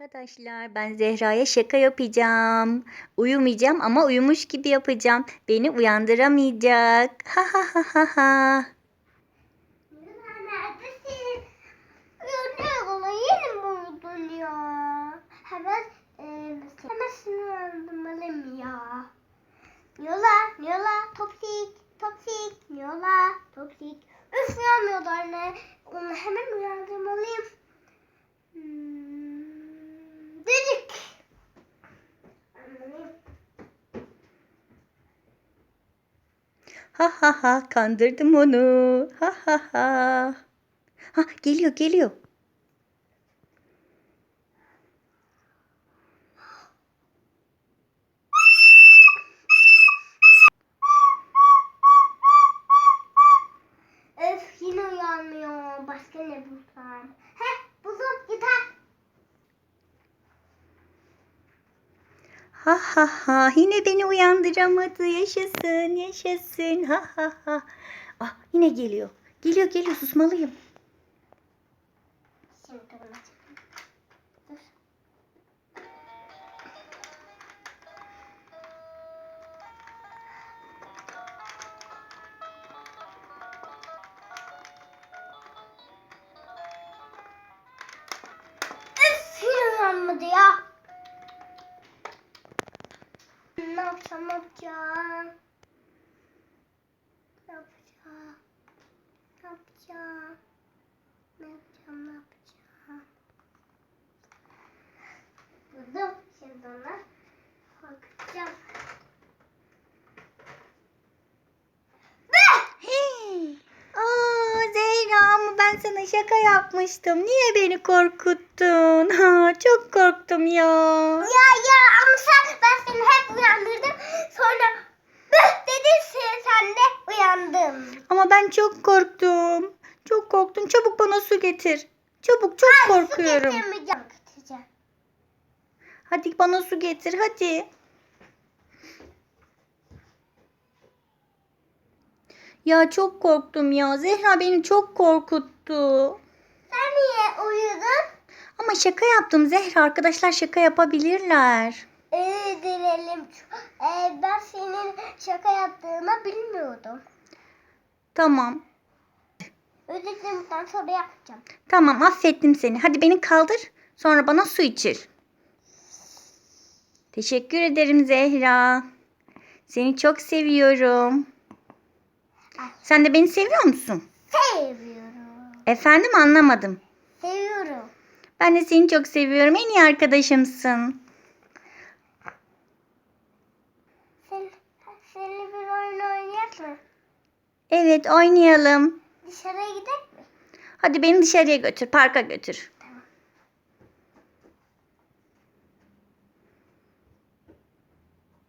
Arkadaşlar ben Zehra'ya şaka yapacağım. Uyumayacağım ama uyumuş gibi yapacağım. Beni uyandıramayacak. Ha ha ha ha ha. Neredesin? Ya ne olayım buldun ya? Hemen e, hemen uyandırmalıyım ya. Yola, yola, toksik, toksik, yola, toksik. Üf uyanmıyordu anne. Onu hemen uyandırmalıyım. Hmm, Ha ha ha kandırdım onu. Ha ha ha. Ha geliyor geliyor. Öf yine uyanmıyor. Başka ne bulsam? Ha ha ha yine beni uyandıramadı. Yaşasın yaşasın. Ha ha ha. Ah yine geliyor. Geliyor geliyor susmalıyım. Üf uyanmadı ya. Ne yapacağım ne yapacağım? Ne yapacağım? Ne yapacağım? Ne yapacağım, ne yapacağım? Buldum. Şimdi ona bakacağım. Hey. Aa Zehra ama ben sana şaka yapmıştım. Niye beni korkuttun? Ha, çok korktum ya. Ya ya ama sen, ben seni hep uyandırdım. Sonra bıh dedin sen, de uyandın. Ama ben çok korktum. Çok korktum. Çabuk bana su getir. Çabuk çok korkuyorum. Su getirmeyeceğim. Getireceğim. Hadi bana su getir hadi. Ya çok korktum ya. Zehra beni çok korkuttu. Sen niye uyudun? Ama şaka yaptım Zehra. Arkadaşlar şaka yapabilirler. Ee, dilerim. Ee, ben senin şaka yaptığını bilmiyordum. Tamam. Özür dilerim bundan sonra yapacağım. Tamam affettim seni. Hadi beni kaldır. Sonra bana su içir. Teşekkür ederim Zehra. Seni çok seviyorum. Sen de beni seviyor musun? Seviyorum. Efendim anlamadım. Seviyorum. Ben de seni çok seviyorum. En iyi arkadaşımsın. Sen, seninle bir oyun oynayak mı? Evet oynayalım. Dışarıya gidelim mi? Hadi beni dışarıya götür. Parka götür.